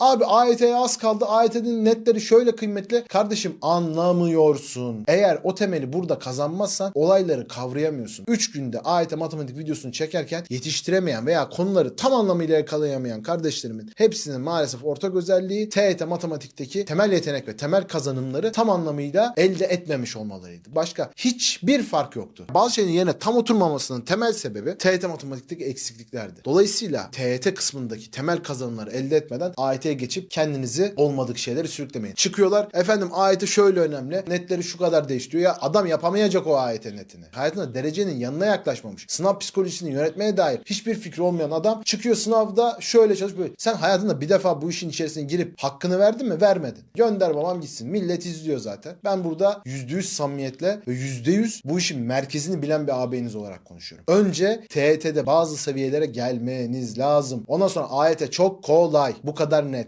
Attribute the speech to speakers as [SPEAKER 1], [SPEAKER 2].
[SPEAKER 1] Abi AYT'ye az kaldı. AYT'nin netleri şöyle kıymetli. Kardeşim anlamıyorsun. Eğer o temeli burada kazanmazsan olayları kavrayamıyorsun. 3 günde AYT matematik videosunu çekerken yetiştiremeyen veya konuları tam anlamıyla yakalayamayan kardeşlerimin hepsinin maalesef ortak özelliği TYT matematikteki temel yetenek ve temel kazanımları tam anlamıyla elde etmemiş olmalarıydı. Başka hiçbir fark yoktu. Bazı şeylerin yerine tam oturmamasının temel sebebi TYT matematikteki eksikliklerdi. Dolayısıyla TYT kısmındaki temel kazanımları elde etmeden AYT'ye geçip kendinizi olmadık şeyleri sürüklemeyin. Çıkıyorlar efendim AYT şöyle önemli netleri şu kadar değiştiriyor ya adam yapamayacak o AYT netini. Hayatında derecenin yanına yaklaşmamış. Sınav psikolojisini yönetmeye dair hiçbir fikri olmayan adam çıkıyor sınavda şöyle çalış böyle. Sen hayatında bir defa bu işin içerisine girip hakkını verdin mi? Vermedin. Gönder babam gitsin. Millet izliyor zaten. Ben burada %100 samimiyetle ve %100 bu işin merkezini bilen bir ağabeyiniz olarak konuşuyorum. Önce TET'de bazı seviyelere gelmeniz lazım. Ondan sonra AYT çok kolay. Bu kadar net.